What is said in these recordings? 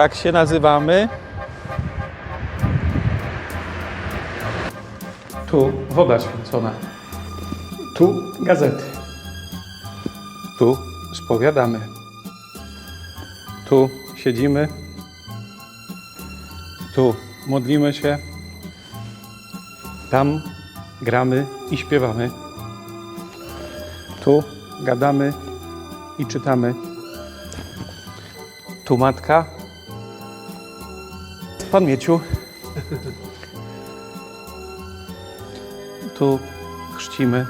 Tak się nazywamy. Tu woda święcona. Tu gazety. Tu spowiadamy. Tu siedzimy. Tu modlimy się. Tam gramy i śpiewamy. Tu gadamy i czytamy. Tu matka. Pan Mieciu. Tu chrzcimy.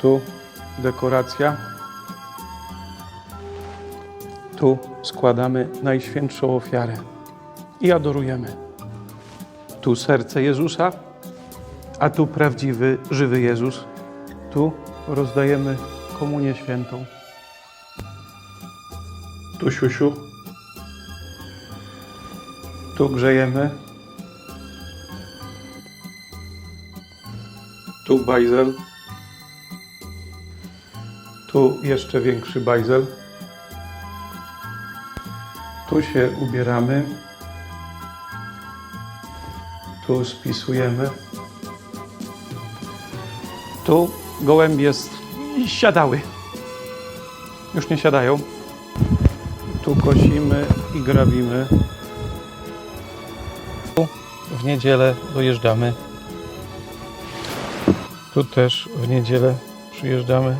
Tu dekoracja. Tu składamy najświętszą ofiarę i adorujemy. Tu serce Jezusa, a tu prawdziwy, żywy Jezus. Tu rozdajemy komunię świętą. Tu siusiu. Tu grzejemy. Tu bajzel. Tu jeszcze większy bajzel. Tu się ubieramy. Tu spisujemy. Tu gołębie siadały. Już nie siadają. Tu kosimy i grabimy. W niedzielę dojeżdżamy. Tu też w niedzielę przyjeżdżamy.